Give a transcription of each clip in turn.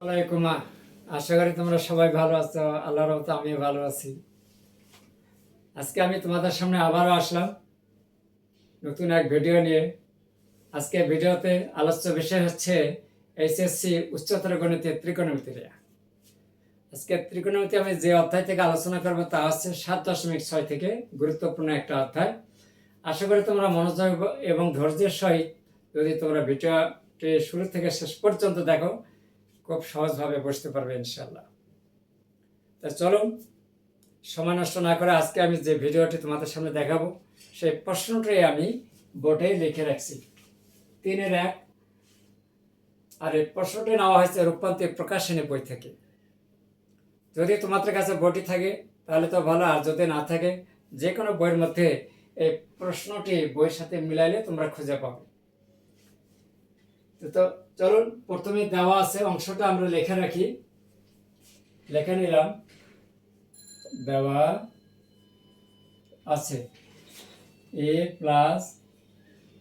আশা করি তোমরা সবাই ভালো আছো, আল্লাহর রহমতে আমি ভালো আছি। আজকে আমি তোমাদের সামনে আবারও আসলাম নতুন এক ভিডিও নিয়ে। আজকে ভিডিওতে আলোচ্য বিষয় হচ্ছে এইচএসসি উচ্চতর গণিতের ত্রিকোণমিতিরা আজকে ত্রিকোণমিতি আমি যে অধ্যায় থেকে আলোচনা করব তা হচ্ছে সাত দশমিক ছয় থেকে গুরুত্বপূর্ণ একটা অধ্যায়। আশা করি তোমরা মনোযোগ এবং ধৈর্যের সহিত যদি তোমরা ভিডিওটি শুরু থেকে শেষ পর্যন্ত দেখো খুব সহজভাবে বুঝতে পারবে ইনশাল্লাহ তা চলো সময় নষ্ট না করে আজকে আমি যে ভিডিওটি তোমাদের সামনে দেখাবো, সেই প্রশ্নটাই আমি বোর্ডে লিখে রাখছি। তিনের এক, আর এই প্রশ্নটি নেওয়া হয়েছে রূপান্তী প্রকাশনী বই থেকে। যদি তোমাদের কাছে বইটি থাকে, তাহলে তো ভালো, আর যদি না থাকে যে কোনো বইয়ের মধ্যে এই প্রশ্নটি বইয়ের সাথে মিলাইলে তোমরা খুঁজে পাবে। তো চলুন, প্রথমে দেওয়া আছে অংশটা আমরা লেখা রাখি। লেখা নিলাম। দেওয়া আছে। A plus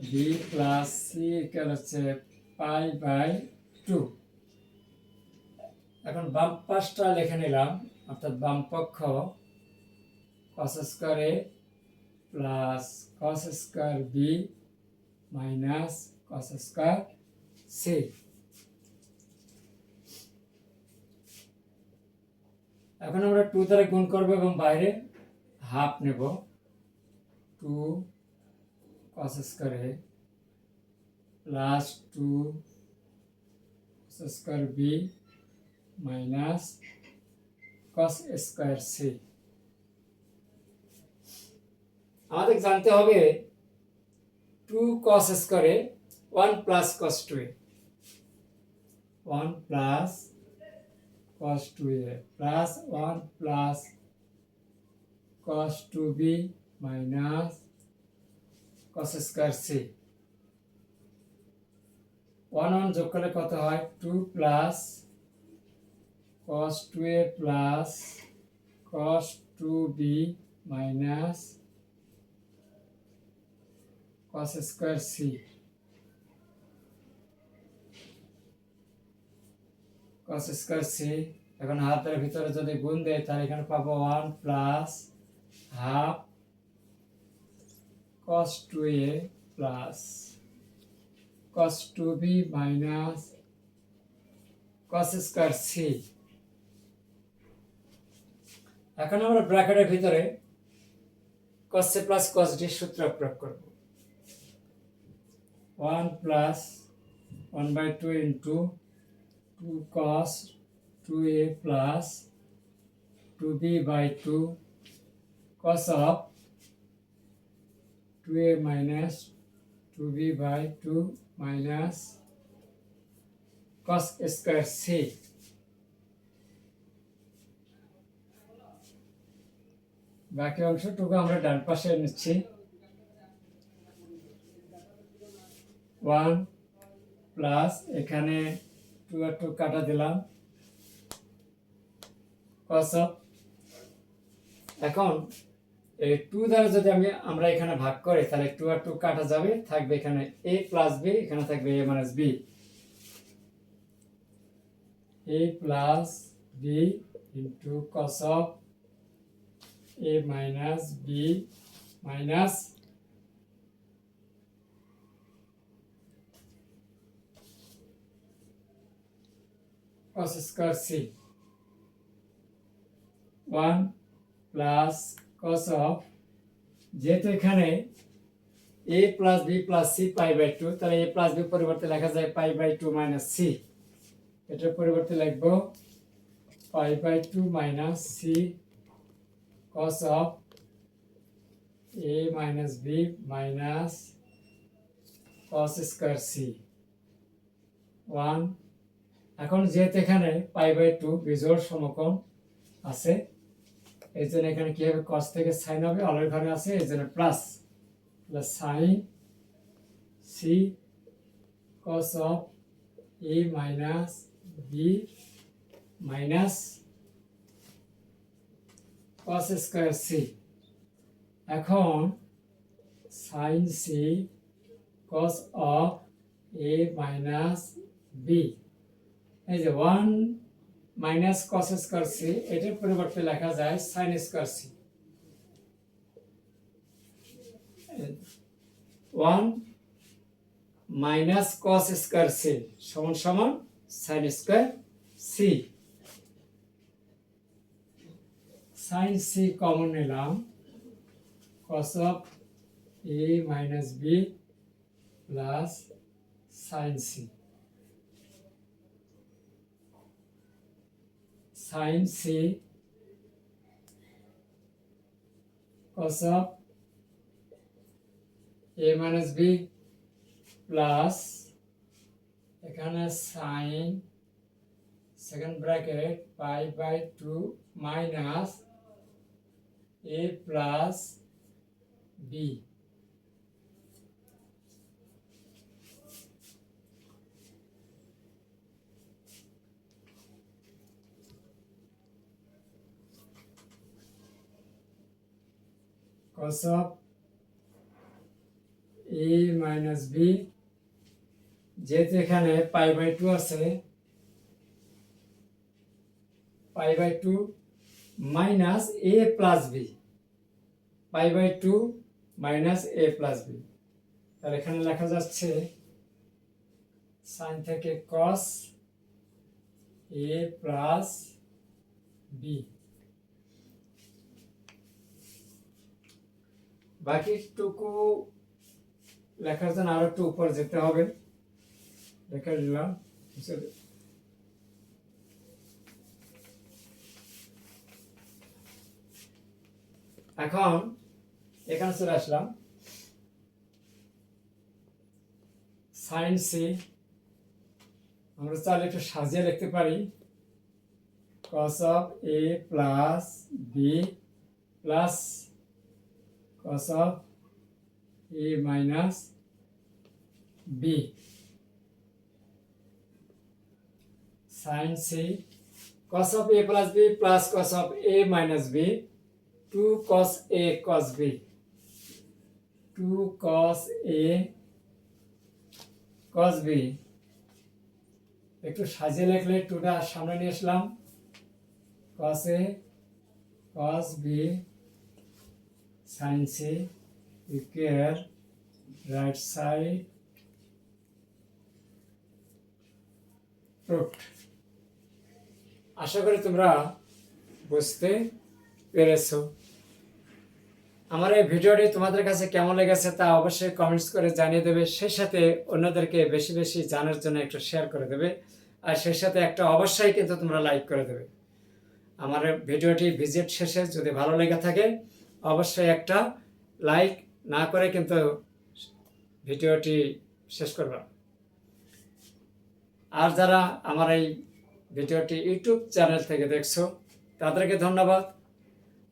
B plus C equal হচ্ছে পাই বাই টু। এখন বাম পাশটা লেখে নিলাম, অর্থাৎ বাম পক্ষ cos square A plus cos square B minus cos square C এখন আমরা টু দ্বারা গুণ করব এবং বাইরে হাফ নেব। টু কস স্কোয়ারে plus two square B minus cos square C আমাদের জানতে হবে টু কস স্কোয়ারে one plus cos two A one plus cos 2a plus 1 plus cos 2b minus cos square c 1 1 যোগ করলে কত হয় 2 plus cos 2a plus cos 2b minus cos square c cos square C এখন হাতের ভিতরে যদি গুণ দেয় তাহলে এখানে পাবো one plus half cos two A plus cos two B minus cos square C এখন আমরা ব্র্যাকেটের ভিতরে cos A plus cos D সূত্র প্রয়োগ করব। One plus one by two into 2 cos 2a plus 2b by 2 cos of 2a minus 2b by 2 minus cos square c বাকি অংশটুকু আমরা ডান পাশে নিচ্ছি ওয়ান প্লাস এখানে টু আর টু কাটা দিলাম। এখন এই টু দ্বারা যদি আমি, আমরা এখানে ভাগ করি, তাহলে টু আর টু কাটা যাবে, থাকবে এখানে এ প্লাস বি এখানে থাকবে A minus B A plus B into cos A minus B minus cos square c. 1 plus cos of যেহেতু এখানে a plus B plus C pi by two তাহলে a প্লাস বি পরিবর্তে লেখা যায় pi by two minus C এটার পরিবর্তে লিখব pi by two minus C cos of a minus B minus cos square C one এখন যেহেতু এখানে পাই বাই টু বিজোড় সমকোণ আছে, এই জন্য এখানে কি হবে কস থেকে সাইন হবে? অলরেডি ঘরে আছে, এই জন্য plus plus sine C cos of A minus B minus cos square C এখন sine C cos of A minus B এই যে one minus cos square C এটার পরিবর্তে লেখা যায় sine square C one minus cos square C সমান সমান sine square C sine C common নিলাম cos of A minus B plus sine C sine C cos of a minus b plus এখানে sine, second bracket, pi by two minus A plus B. Cos of a minus B যেহেতু এখানে pi by two আছে, pi by two minus A plus B pi by two minus A plus B তাহলে এখানে লেখা যাচ্ছে sign থেকে কস এ plus B বাকিটুকু লেখার জন্য আরও একটু উপর যেতে হবে। লেখা দিলাম এখন এখানে চলে আসলাম। সাইন সি আমরা চাইলে একটু সাজিয়ে লিখতে পারি। cos of A plus B plus cos of a minus b sin c cos of a plus b plus cos of a minus b 2 cos a cos b 2 cos a cos b একটু সাজিয়ে লিখলে টুটা সামনে নিয়ে আসলাম cos a cos b C equal right side root আশা করি তোমরা বুঝতে পেরেছ। আমার এই ভিডিওটি তোমাদের কাছে কেমন লেগেছে তা অবশ্যই কমেন্টস করে জানিয়ে দেবে। সেই সাথে অন্যদেরকে বেশি বেশি জানার জন্য একটু শেয়ার করে দেবে। আর সেই সাথে একটা অবশ্যই কিন্তু তোমরা লাইক করে দেবে। আমার ভিডিওটি ভিজিট শেষে যদি ভালো লেগে থাকে অবশ্যই একটা লাইক না করে কিন্তু ভিডিওটি শেষ করবা আর যারা আমার এই ভিডিওটি ইউটিউব চ্যানেল থেকে দেখছ, তাদেরকে ধন্যবাদ।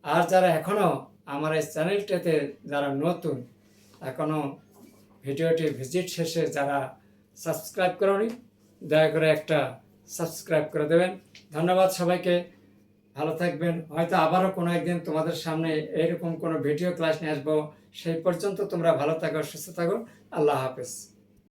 আর যারা এখনও আমার এই চ্যানেলটাতে যারা নতুন এখনও ভিডিওটি ভিজিট শেষে যারা সাবস্ক্রাইব করনি, দয়া করে একটা সাবস্ক্রাইব করে দেবেন। ধন্যবাদ সবাইকে। ভালো থাকবেন। হয়তো আবারও কোনো একদিন তোমাদের সামনে এরকম কোনো ভিডিও ক্লাস নিয়ে আসব। সেই পর্যন্ত তোমরা ভালো থাকো, সুস্থ থাকো। আল্লাহ হাফেজ।